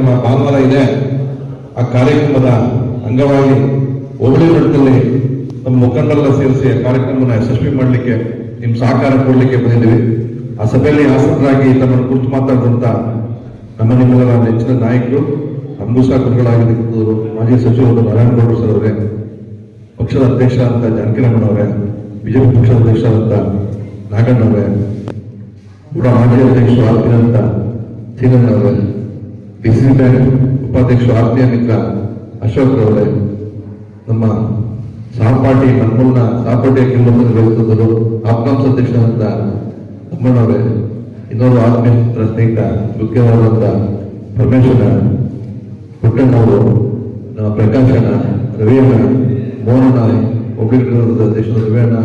ಕಾರ್ಯಕ್ರಮ ಭಾನುವಾರ ಇದೆ. ಆ ಕಾರ್ಯಕ್ರಮದ ಅಂಗವಾಗಿ ಹೋಬಳಿ ಮಟ್ಟದಲ್ಲಿ ನಮ್ಮ ಮುಖಂಡರೆಲ್ಲ ಸೇರಿಸಿ ಆ ಕಾರ್ಯಕ್ರಮನ ಯಶಸ್ವಿ ಮಾಡಲಿಕ್ಕೆ ನಿಮ್ಮ ಸಹಕಾರ ಕೊಡ್ಲಿಕ್ಕೆ ಬಂದಿದ್ದೀವಿ. ಆ ಸಭೆಯಲ್ಲಿ ಆಸಕ್ತರಾಗಿ ತಮ್ಮನ್ನು ಕುರಿತು ಮಾತಾಡಿದಂಥ ನಮ್ಮ ನಿಮ್ಮೆಲ್ಲರ ನೆಚ್ಚಿನ ನಾಯಕರು ಗುರುಗಳಾಗಿದ್ದರು ಮಾಜಿ ಸಚಿವರು ನಾರಾಯಣಗೌಡರು ಸರ್ ಅವರೇ, ಪಕ್ಷದ ಅಧ್ಯಕ್ಷ ಅಂತ ಜಾನಕಿರಮಣ ಅವರೇ, ಬಿಜೆಪಿ ಪಕ್ಷದ ಅಧ್ಯಕ್ಷ ಅಂತ ನಾಗಣ್ಣ ಅವರೇ ಕೂಡ ಮಾಜಿ ಅಧ್ಯಕ್ಷರು ಚೀನನ್ ಅವರೇ. ಡಿಸಿಸಿ ಬ್ಯಾಂಕ್ ಉಪಾಧ್ಯಕ್ಷ ಆರ್ತಿಯ ಮಿತ್ರ ಅಶೋಕ್ ಅವರೇ ನಮ್ಮ ಸಹಪಾಠಿ ನಮ್ಮನ್ನ ಸಹಪಾಠಿಯ ಕಿಲ್ಲೊಂದು ಬೆಳೆಸಿದರು ಆಪ್ಕಾಂಸ್ ಅಂತ ನಮ್ಮಣ್ಣವರೇ ಇನ್ನೊಂದು ಆತ್ಮೀಯ ಮಿತ್ರ ಸ್ನೇಹಿತ ಮುಖ್ಯವಾದಂತ ಪರಮೇಶ್ವರ ಪುಟ್ಟಣ್ಣವರು ಪ್ರಕಾಶಣ್ಣ ರವಿಯಣ್ಣ ಮೋಹನ ಒಬ್ಳಿಗರದ ದೇಶದ ರವಿಯಣ್ಣ,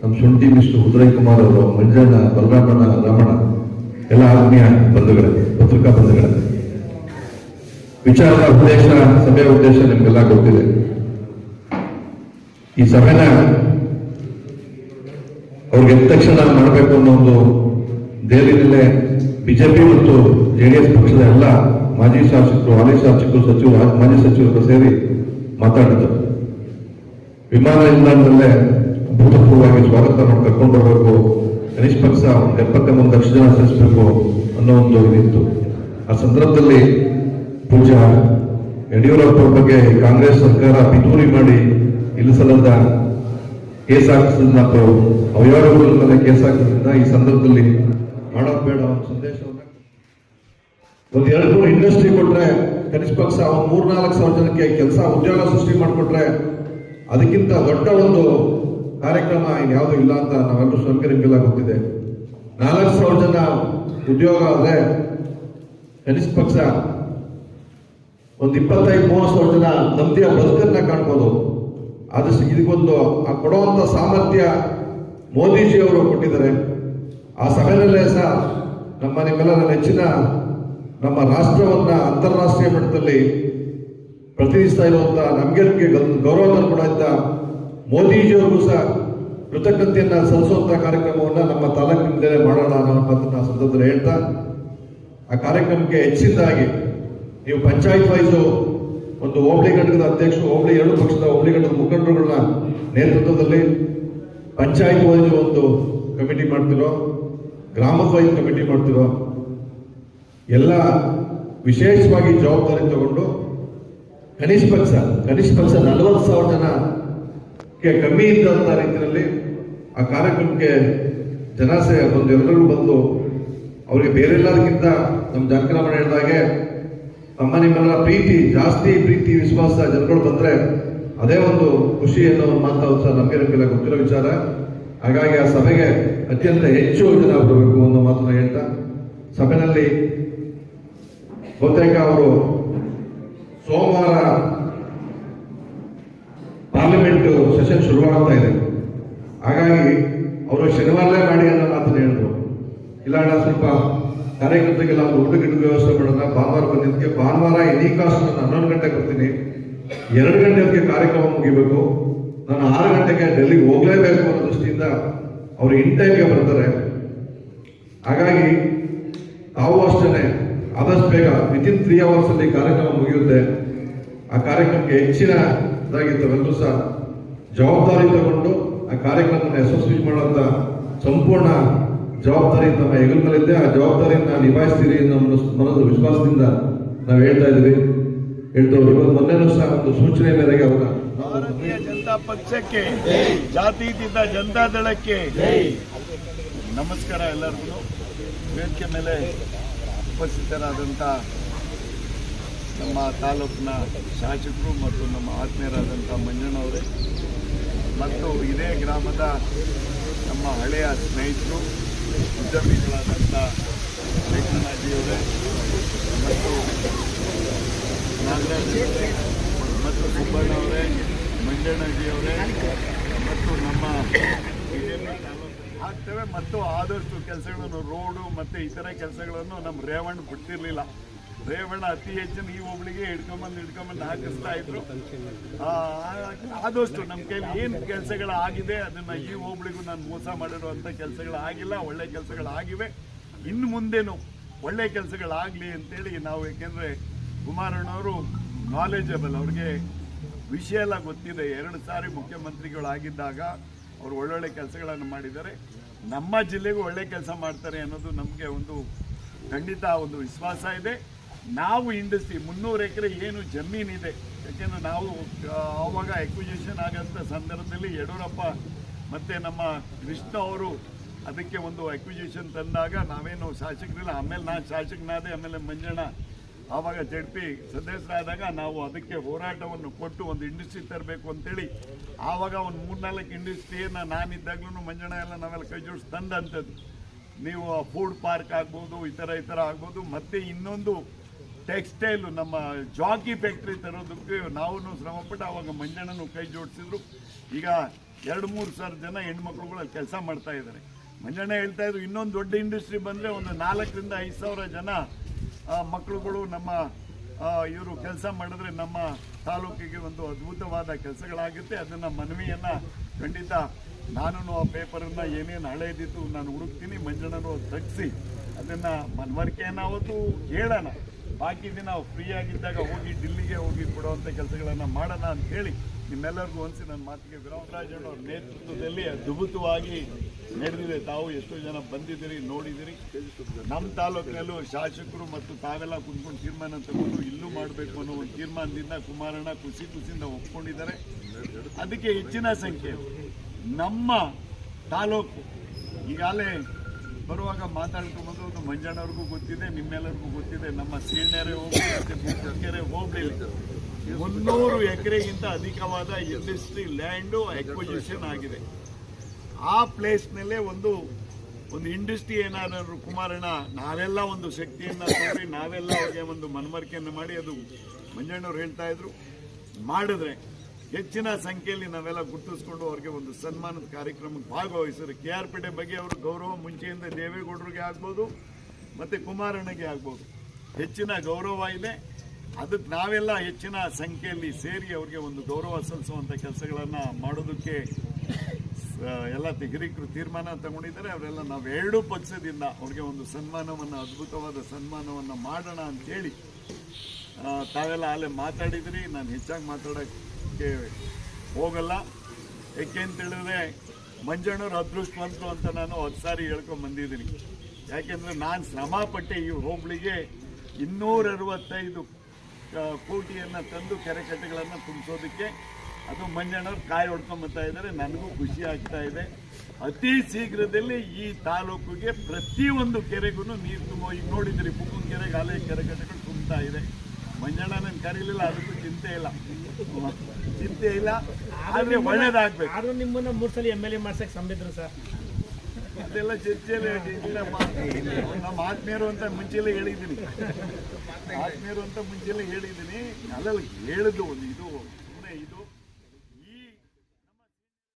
ನಮ್ಮ ಶುಂಠಿ ವಿಷ್ಣು ಉದಯ್ ಕುಮಾರ್ ಅವರು, ಮಂಜಣ್ಣ, ಬಲರಾಮಣ್ಣ, ರಾಮಣ್ಣ, ಎಲ್ಲ ಆತ್ಮೀಯ ಬಂಧುಗಳೇ, ಪತ್ರಿಕಾ ಬಂಧುಗಳೇ. ವಿಚಾರದ ಉದ್ದೇಶ, ಸಭೆಯ ಉದ್ದೇಶ ನಿಮಗೆಲ್ಲ ಗೊತ್ತಿದೆ. ಈ ಸಭೆನ ಅವ್ರಿಗೆ ಎದ್ದ ತಕ್ಷಣ ಮಾಡಬೇಕು ಅನ್ನೋ ಒಂದು ದೆಹಲಿಯಲ್ಲೇ ಬಿಜೆಪಿ ಮತ್ತು ಜೆಡಿಎಸ್ ಪಕ್ಷದ ಎಲ್ಲ ಮಾಜಿ ಶಾಸಕರು, ಹಾಲಿ ಶಾಸಕರು, ಸಚಿವರು ಮಾಜಿ ಸಚಿವರು ಸೇರಿ ಮಾತಾಡಿದರು. ವಿಮಾನ ನಿಲ್ದಾಣದಲ್ಲೇ ಅಭೂತಪೂರ್ವವಾಗಿ ಸ್ವಾಗತ ಮಾಡಿ ಕರ್ಕೊಂಡು ಬರಬೇಕು ಗಣೇಶ್ ಪಕ್ಷ ಒಂದು ಲಕ್ಷ ಜನ ಸೇರಿಸಬೇಕು ಅನ್ನೋ ಒಂದು ಇದಿತ್ತು. ಆ ಸಂದರ್ಭದಲ್ಲಿ ಪೂಜಾ, ಯಡಿಯೂರಪ್ಪ ಬಗ್ಗೆ ಕಾಂಗ್ರೆಸ್ ಸರ್ಕಾರ ಪಿತೂರಿ ಮಾಡಿ ಇಲ್ಲಿಸಲದ ಕೇಸ್ ಹಾಕಿಸಿದ ಅಥವಾ ಅವ್ಯವಹಾರಗಳ ಮೇಲೆ ಕೇಸ್ ಹಾಕಿದ್ರಿಂದ ಈ ಸಂದರ್ಭದಲ್ಲಿ ಮಾಡೋದು ಬೇಡ ಒಂದು ಸಂದೇಶವನ್ನ ಒಂದು ಎರಡು ಮೂರು ಇಂಡಸ್ಟ್ರಿ ಕೊಟ್ರೆ ಕನಿಷ್ಠ ಪಕ್ಷ ಒಂದ್ ಮೂರ್ನಾಲ್ಕು ಸಾವಿರ ಜನಕ್ಕೆ ಕೆಲಸ, ಉದ್ಯೋಗ ಸೃಷ್ಟಿ ಮಾಡಿಕೊಟ್ರೆ ಅದಕ್ಕಿಂತ ದೊಡ್ಡ ಒಂದು ಕಾರ್ಯಕ್ರಮ ಇನ್ಯಾವುದೂ ಇಲ್ಲ ಅಂತ ನಾವೆಲ್ಲರೂ ನಿಮಗೆಲ್ಲ ಗೊತ್ತಿದೆ. ನಾಲ್ಕು ಸಾವಿರ ಜನ ಉದ್ಯೋಗ ಆದರೆ ಕನಿಷ್ಠ ಪಕ್ಷ ಒಂದ್ ಇಪ್ಪತ್ತೈದು ಮೂವತ್ತು ಜನ ನಮ್ದಿಯ ಬದುಕನ್ನ ಕಾಣ್ಬೋದು. ಆದಷ್ಟು ಇದಕ್ಕೊಂದು ಆ ಕೊಡುವಂಥ ಸಾಮರ್ಥ್ಯ ಮೋದಿಜಿ ಅವರು ಕೊಟ್ಟಿದ್ದಾರೆ. ಆ ಸಭೆಯಲ್ಲೇ ಸಹ ನಮ್ಮ ನಿಮ್ಮೆಲ್ಲರ ನೆಚ್ಚಿನ ನಮ್ಮ ರಾಷ್ಟ್ರವನ್ನ ಅಂತಾರಾಷ್ಟ್ರೀಯ ಮಟ್ಟದಲ್ಲಿ ಪ್ರತಿನಿಧಿಸ್ತಾ ಇರುವಂಥ ನಮ್ಗೆ ಗೌರವ ಇದ್ದ ಮೋದಿಜಿಯವರಿಗೂ ಸಹ ಕೃತಜ್ಞತೆಯನ್ನ ಸಲ್ಲಿಸುವಂಥ ಕಾರ್ಯಕ್ರಮವನ್ನ ನಮ್ಮ ತಾಲೂಕಿನಿಂದಲೇ ಮಾಡೋಣ ಅನ್ನೋ ಮಾತನ್ನ ಸಂದರ್ಭದಲ್ಲಿ ಹೇಳ್ತಾ, ಆ ಕಾರ್ಯಕ್ರಮಕ್ಕೆ ಹೆಚ್ಚಿನದಾಗಿ ನೀವು ಪಂಚಾಯತ್ ವೈಸು ಒಂದು ಹೋಬಳಿ ಘಟಕದ ಅಧ್ಯಕ್ಷರು, ಹೋಬಳಿ ಎರಡು ಪಕ್ಷದ ಹೋಬಳಿ ಘಟಕದ ಮುಖಂಡರುಗಳ ನೇತೃತ್ವದಲ್ಲಿ ಪಂಚಾಯತ್ ವೈಸ್ ಒಂದು ಕಮಿಟಿ ಮಾಡ್ತಿರೋ ಗ್ರಾಮದ ವೈಸ್ ಕಮಿಟಿ ಮಾಡ್ತಿರೋ, ಎಲ್ಲ ವಿಶೇಷವಾಗಿ ಜವಾಬ್ದಾರಿ ತಗೊಂಡು ಕನಿಷ್ಠ ಪಕ್ಷ ಕನಿಷ್ಠ ಪಕ್ಷ ನಲವತ್ತು ಸಾವಿರ ಜನಕ್ಕೆ ಕಮ್ಮಿ ಇದ್ದಂತ ರೀತಿಯಲ್ಲಿ ಆ ಕಾರ್ಯಕ್ರಮಕ್ಕೆ ಜನಾಸೆ ಒಂದು ಎಲ್ಲರೂ ಬಂದು ಅವರಿಗೆ ಬೇರೆಲ್ಲದಕ್ಕಿಂತ ನಮ್ಮ ಜಾನಕರಾಮಣ್ಣ ಹೇಳಿದಾಗೆ ನಮ್ಮ ನಿಮ್ಮೆಲ್ಲ ಪ್ರೀತಿ, ಜಾಸ್ತಿ ಪ್ರೀತಿ ವಿಶ್ವಾಸ ಜನಗಳು ಬಂದ್ರೆ ಅದೇ ಒಂದು ಖುಷಿ ಅನ್ನೋ ಒಂದು ಮಾತು ಸಹ ನಮಗೆ ನಮಗೆಲ್ಲ ಗೊತ್ತಿರೋ ವಿಚಾರ. ಹಾಗಾಗಿ ಆ ಸಭೆಗೆ ಅತ್ಯಂತ ಹೆಚ್ಚು ಜನ ಬರಬೇಕು ಅನ್ನೋ ಮಾತನ್ನ ಹೇಳ್ತಾ. ಸಭೆಯಲ್ಲಿ ಬಹುತೇಕ ಅವರು ಸೋಮವಾರ ಪಾರ್ಲಿಮೆಂಟ್ ಸೆಷನ್ ಶುರುವಾಗ್ತಾ ಇದೆ. ಹಾಗಾಗಿ ಅವರು ಶನಿವಾರಲೇ ಮಾಡಿ ಅನ್ನೋ ಮಾತನ್ನು ಹೇಳಿದ್ರು ಇಲ್ಲ ಸ್ವಲ್ಪ ಕಾರ್ಯಕರ್ತರಿಗೆಲ್ಲ ಒಂದು ಗಿಡ ವ್ಯವಸ್ಥೆ ಮಾಡೋಣ ಭಾನುವಾರ ಬಂದಿದ್ದಕ್ಕೆ ಭಾನುವಾರ ಎನಿ ಕಾಸ್ಟ್ ನಾನು ಹನ್ನೊಂದು ಗಂಟೆಗೆ ಬರ್ತೀನಿ. ಎರಡು ಗಂಟೆಗೆ ಕಾರ್ಯಕ್ರಮ ಮುಗಿಬೇಕು. ನಾನು ಆರು ಗಂಟೆಗೆ ಡೆಲ್ಲಿಗೆ ಹೋಗಲೇಬೇಕು ಅನ್ನೋ ದೃಷ್ಟಿಯಿಂದ ಅವರು ಇನ್ ಟೈಮ್ಗೆ ಬರ್ತಾರೆ. ಹಾಗಾಗಿ ತಾವು ಅಷ್ಟೇ ಆದಷ್ಟು ಬೇಗ ವಿತಿನ್ ತ್ರೀ ಅವರ್ಸ್ ಅಲ್ಲಿ ಕಾರ್ಯಕ್ರಮ ಮುಗಿಯುತ್ತೆ. ಆ ಕಾರ್ಯಕ್ರಮಕ್ಕೆ ಹೆಚ್ಚಿನ ಇದಾಗಿ ತಾವೆಲ್ಲರೂ ಸಹ ಜವಾಬ್ದಾರಿ ತಗೊಂಡು ಆ ಕಾರ್ಯಕ್ರಮವನ್ನು ಯಶಸ್ವಿ ಮಾಡುವಂತ ಸಂಪೂರ್ಣ ಜವಾಬ್ದಾರಿ ನಮ್ಮ ಹೆಗಲ ಆ ನಾವು ನಿಭಾಯಿಸ್ತೀರಿ ಅನ್ನೋ ಮನದ ವಿಶ್ವಾಸದಿಂದ ನಾವು ಹೇಳ್ತಾ ಇದ್ವಿ. ಹೇಳ್ತಾ ಇವತ್ತು ಮೊನ್ನೆನೂ ಸಹ ಒಂದು ಸೂಚನೆ ಮೇರೆಗೆ ಅವರ ಭಾರತೀಯ ಜನತಾ ಪಕ್ಷಕ್ಕೆ ಜಾತೀತೀತ ಜನತಾ ದಳಕ್ಕೆ ನಮಸ್ಕಾರ ಎಲ್ಲರಿಗೂ. ವೇದಿಕೆ ಮೇಲೆ ಉಪಸ್ಥಿತರಾದಂಥ ನಮ್ಮ ತಾಲೂಕಿನ ಶಾಸಕರು ಮತ್ತು ನಮ್ಮ ಆತ್ಮೀಯರಾದಂಥ ಮಂಜಣ್ಣವರೇ ಮತ್ತು ಇದೇ ಗ್ರಾಮದ ನಮ್ಮ ಹಳೆಯ ಸ್ನೇಹಿತರು ಉದ್ಯಮಿಗಳಾದಂಥ ಲೇಖನಾಜಿಯವರೇ ಮತ್ತು ನಾಗರಾಜ್ ಮತ್ತು ಸುಬ್ಬಣ್ಣ ಅವರೇ ಮಂಜಣ್ಣಜಿ ಅವರೇ ಮತ್ತು ನಮ್ಮ ಆಗ್ತೇವೆ ಮತ್ತು ಆದಷ್ಟು ಕೆಲಸಗಳನ್ನು ರೋಡು ಮತ್ತು ಇತರೆ ಕೆಲಸಗಳನ್ನು ನಮ್ಮ ರೇವಣ್ಣ ಬಿಡ್ತಿರ್ಲಿಲ್ಲ. ರೇವಣ್ಣ ಅತಿ ಹೆಚ್ಚಿನ ಈ ಒಬ್ಳಿಗೆ ಹಿಡ್ಕೊಂಬಂದು ಹಿಡ್ಕೊಂಬಂದು ಹಾಕಿಸ್ತಾ ಇದ್ರು. ಆದಷ್ಟು ನಮ್ಮ ಕೈಲಿ ಏನು ಕೆಲಸಗಳು ಆಗಿದೆ ಅದನ್ನ ಈ ಒಬ್ಳಿಗೂ ನಾನು ಮೋಸ ಮಾಡಿರುವಂಥ ಕೆಲಸಗಳು ಆಗಿಲ್ಲ, ಒಳ್ಳೆ ಕೆಲಸಗಳು ಆಗಿವೆ. ಇನ್ನು ಮುಂದೇನು ಒಳ್ಳೆ ಕೆಲಸಗಳಾಗಲಿ ಅಂತೇಳಿ ನಾವು ಯಾಕೆಂದರೆ ಕುಮಾರಣ್ಣವರು ನಾಲೆಜಬಲ್ ಅವ್ರಿಗೆ ವಿಷಯ ಎಲ್ಲ ಗೊತ್ತಿದೆ. ಎರಡು ಸಾರಿ ಮುಖ್ಯಮಂತ್ರಿಗಳಾಗಿದ್ದಾಗ ಅವರು ಒಳ್ಳೊಳ್ಳೆ ಕೆಲಸಗಳನ್ನು ಮಾಡಿದ್ದಾರೆ. ನಮ್ಮ ಜಿಲ್ಲೆಗೂ ಒಳ್ಳೆ ಕೆಲಸ ಮಾಡ್ತಾರೆ ಅನ್ನೋದು ನಮಗೆ ಒಂದು ಖಂಡಿತ ಒಂದು ವಿಶ್ವಾಸ ಇದೆ. ನಾವು ಇಂಡಸ್ಟ್ರಿ ಮುನ್ನೂರು ಎಕರೆ ಏನು ಜಮೀನಿದೆ. ಯಾಕೆಂದ್ರೆ ನಾವು ಆವಾಗ ಎಕ್ವಿಜೇಷನ್ ಆಗಂಥ ಸಂದರ್ಭದಲ್ಲಿ ಯಡಿಯೂರಪ್ಪ ಮತ್ತು ನಮ್ಮ ಕೃಷ್ಣ ಅವರು ಅದಕ್ಕೆ ಒಂದು ಅಕ್ವಿಜಿಷನ್ ತಂದಾಗ ನಾವೇನು ಶಾಸಕರಿಲ್ಲ. ಆಮೇಲೆ ನಾನು ಶಾಸಕನಾದೆ, ಆಮೇಲೆ ಮಂಜಣ್ಣ ಆವಾಗ ಜಡ್ಪಿ ಸದಸ್ಯರಾದಾಗ ನಾವು ಅದಕ್ಕೆ ಹೋರಾಟವನ್ನು ಕೊಟ್ಟು ಒಂದು ಇಂಡಸ್ಟ್ರಿ ತರಬೇಕು ಅಂತೇಳಿ ಆವಾಗ ಒಂದು ಮೂರ್ನಾಲ್ಕು ಇಂಡಸ್ಟ್ರಿಯನ್ನು ನಾನಿದ್ದಾಗಲೂ ಮಂಜಣ್ಣ ಎಲ್ಲ ನಾವೆಲ್ಲ ಕೈ ಜೋಡಿಸಿ ತಂದಂಥದ್ದು. ನೀವು ಫುಡ್ ಪಾರ್ಕ್ ಆಗ್ಬೋದು, ಈ ಥರ ಈ ಥರ ಆಗ್ಬೋದು. ಮತ್ತು ಇನ್ನೊಂದು ಟೆಕ್ಸ್ಟೈಲು ನಮ್ಮ ಜಾಕಿ ಫ್ಯಾಕ್ಟ್ರಿ ತರೋದಕ್ಕೆ ನಾವು ಶ್ರಮಪಟ್ಟು ಆವಾಗ ಮಂಜಣ್ಣನು ಕೈ ಜೋಡಿಸಿದ್ರು. ಈಗ ಎರಡು ಮೂರು ಸಾವಿರ ಜನ ಹೆಣ್ಮಕ್ಳುಗಳು ಅಲ್ಲಿ ಕೆಲಸ ಮಾಡ್ತಾ ಇದ್ದಾರೆ. ಮಂಜಣ್ಣ ಹೇಳ್ತಾ ಇದ್ರು, ಇನ್ನೊಂದು ದೊಡ್ಡ ಇಂಡಸ್ಟ್ರಿ ಬಂದರೆ ಒಂದು ನಾಲ್ಕರಿಂದ ಐದು ಸಾವಿರ ಜನ ಮಕ್ಕಳುಗಳು ನಮ್ಮ ಇವರು ಕೆಲಸ ಮಾಡಿದ್ರೆ ನಮ್ಮ ತಾಲೂಕಿಗೆ ಒಂದು ಅದ್ಭುತವಾದ ಕೆಲಸಗಳಾಗುತ್ತೆ. ಅದನ್ನು ಮನವಿಯನ್ನು ಖಂಡಿತ ನಾನು ಆ ಪೇಪರನ್ನು ಏನೇನು ಹಳೆಯದಿತ್ತು ನಾನು ಹುಡುಕ್ತೀನಿ, ಮಂಜಣ್ಣನು ತಗ್ಸಿ. ಅದನ್ನು ಮನವರಿಕೆಯನ್ನು ಅವತ್ತು ಹೇಳೋಣ ಬಾಕಿ ದಿನ ಫ್ರೀ ಆಗಿದ್ದಾಗ ಹೋಗಿ ಡಿಲ್ಲಿಗೆ ಹೋಗಿ ಕೊಡುವಂಥ ಕೆಲಸಗಳನ್ನು ಮಾಡೋಣ ಅಂತ ಹೇಳಿ ನಿಮ್ಮೆಲ್ಲರಿಗೂ ಅನಿಸಿ ನನ್ನ ಮಾತಿಗೆ ವಿರಾಮರಾಜ್ ಅವ್ರ ನೇತೃತ್ವದಲ್ಲಿ ಅದ್ಭುತವಾಗಿ ನಡೆದಿದೆ. ತಾವು ಎಷ್ಟೋ ಜನ ಬಂದಿದ್ದೀರಿ ನೋಡಿದಿರಿ ನಮ್ಮ ತಾಲೂಕಿನಲ್ಲೂ ಶಾಸಕರು ಮತ್ತು ತಾವೆಲ್ಲ ಕುಂತ್ಕೊಂಡು ತೀರ್ಮಾನ ತಗೊಂಡು ಇಲ್ಲೂ ಮಾಡಬೇಕು ಅನ್ನೋ ಒಂದು ತೀರ್ಮಾನದಿಂದ ಕುಮಾರಣ್ಣ ಖುಷಿ ಖುಷಿಯಿಂದ ಒಪ್ಕೊಂಡಿದ್ದಾರೆ. ಅದಕ್ಕೆ ಹೆಚ್ಚಿನ ಸಂಖ್ಯೆ ನಮ್ಮ ತಾಲೂಕು ಈಗಾಗಲೇ ಬರುವಾಗ ಮಾತಾಡ್ಕೊಂಬಂದು ಒಂದು ಮಂಜಣ್ಣವ್ರಿಗೂ ಗೊತ್ತಿದೆ, ನಿಮ್ಮೆಲ್ಲರಿಗೂ ಗೊತ್ತಿದೆ, ನಮ್ಮ ಸೀಣೆರೆ ಹೋಗ್ಲಿ, ಮತ್ತೆ ಬುಕ್ಕಕೆರೆ ಹೋಗ್ಲಿ. ಮುನ್ನೂರು ಎಕರೆಗಿಂತ ಅಧಿಕವಾದ ಇಂಡಸ್ಟ್ರಿ ಲ್ಯಾಂಡು ಎಕ್ವಿಜಿಷನ್ ಆಗಿದೆ. ಆ ಪ್ಲೇಸ್ನಲ್ಲೇ ಒಂದು ಒಂದು ಇಂಡಸ್ಟ್ರಿ ಏನಾದರೂ ಕುಮಾರಣ್ಣ, ನಾವೆಲ್ಲ ಒಂದು ಶಕ್ತಿಯನ್ನ ತೋರಿ ನಾವೆಲ್ಲ ಅವ್ರಿಗೆ ಒಂದು ಮನವರಿಕೆಯನ್ನು ಮಾಡಿ, ಅದು ಮಂಜಣ್ಣವ್ರು ಹೇಳ್ತಾ ಇದ್ರು. ಮಾಡಿದ್ರೆ ಹೆಚ್ಚಿನ ಸಂಖ್ಯೆಯಲ್ಲಿ ನಾವೆಲ್ಲ ಗುರ್ತಿಸ್ಕೊಂಡು ಅವ್ರಿಗೆ ಒಂದು ಸನ್ಮಾನದ ಕಾರ್ಯಕ್ರಮಕ್ಕೆ ಭಾಗವಹಿಸಿದ್ರು ಕೆ ಆರ್ ಪೇಟೆ ಬಗ್ಗೆ ಅವರು ಗೌರವ ಮುಂಚೆಯಿಂದ ದೇವೇಗೌಡರಿಗೆ ಆಗ್ಬೋದು, ಮತ್ತು ಕುಮಾರಣ್ಣಗೆ ಆಗ್ಬೋದು. ಹೆಚ್ಚಿನ ಗೌರವ ಇದೆ. ಅದಕ್ಕೆ ನಾವೆಲ್ಲ ಹೆಚ್ಚಿನ ಸಂಖ್ಯೆಯಲ್ಲಿ ಸೇರಿ ಅವ್ರಿಗೆ ಒಂದು ಗೌರವ ಸಲ್ಲಿಸುವಂಥ ಕೆಲಸಗಳನ್ನು ಮಾಡೋದಕ್ಕೆ ಎಲ್ಲ ಹಿರಿಕರು ತೀರ್ಮಾನ ತಗೊಂಡಿದ್ದಾರೆ. ಅವರೆಲ್ಲ ನಾವು ಎರಡೂ ಪಕ್ಷದಿಂದ ಅವ್ರಿಗೆ ಒಂದು ಸನ್ಮಾನವನ್ನು, ಅದ್ಭುತವಾದ ಸನ್ಮಾನವನ್ನು ಮಾಡೋಣ ಅಂತೇಳಿ ತಾವೆಲ್ಲ ಅಲ್ಲೇ ಮಾತಾಡಿದ್ರಿ. ನಾನು ಹೆಚ್ಚಾಗಿ ಮಾತಾಡೋಕ್ಕೆ ಹೋಗಲ್ಲ. ಯಾಕೆ ಅಂತ ಹೇಳಿದ್ರೆ ಮಂಜಣ್ಣವ್ರು ಅದೃಷ್ಟವಂತರು ಅಂತ ನಾನು ಹತ್ತು ಸಾರಿ ಹೇಳ್ಕೊಂಡ್ ಬಂದಿದ್ದೀನಿ. ಯಾಕೆಂದರೆ ನಾನು ಶ್ರಮ ಪಟ್ಟೆ ಈ ಹೋಬಳಿಗೆ ಇನ್ನೂರ ಅರವತ್ತೈದು ಕೋಟಿಯನ್ನು ತಂದು ಕೆರೆಕಟ್ಟೆಗಳನ್ನು ತುಂಬಿಸೋದಕ್ಕೆ ಅದು ಮಂಜಣ್ಣವ್ರು ಕಾಯಿ ಹೊಡ್ಕೊಂಬತ್ತಾ ಇದ್ದಾರೆ. ನನಗೂ ಖುಷಿ ಆಗ್ತಾ ಇದೆ. ಅತಿ ಶೀಘ್ರದಲ್ಲಿ ಈ ತಾಲೂಕಿಗೆ ಪ್ರತಿಯೊಂದು ಕೆರೆಗೂ ನೀರು ತುಂಬ ಈಗ ನೋಡಿದ್ರಿ ಬುಕ್ಕನ ಕೆರೆಗೆ ಅಲೆ ಕೆರೆಕಟ್ಟೆಗಳು ತುಂಬ್ತಾ ಇದೆ. ಮಂಜಣ್ಣ ಕರೀಲಿಲ್ಲ, ಅದಕ್ಕೂ ಚಿಂತೆ ಇಲ್ಲ. ಚಿಂತೆ ಇಲ್ಲ. ಆದ್ರೆ ಒಳ್ಳೇದಾಗ್ಬೇಕು. ಆದ್ರೂ ನಿಮ್ಮನ್ನ ಮೂರ್ ಸಲ ಎಂ ಎಲ್ ಎ ಮಾಡ್ಸಕ್ ಸಂಬಿದ್ರು ಸರ್. ಅದೆಲ್ಲ ಚರ್ಚೆಯಲ್ಲಿ ಇಲ್ಲ ನಮ್ಮ ಆತ್ಮೀಯರು ಅಂತ ಮುಂಚೆಲ್ಲ ಹೇಳಿದ್ದೀನಿ. ಆತ್ಮೀಯರು ಅಂತ ಮುಂಚೆಲ್ಲ ಹೇಳಿದ್ದೀನಿ. ಅಲ್ಲ ಹೇಳಿದ್ದು ಒಂದು ಇದು.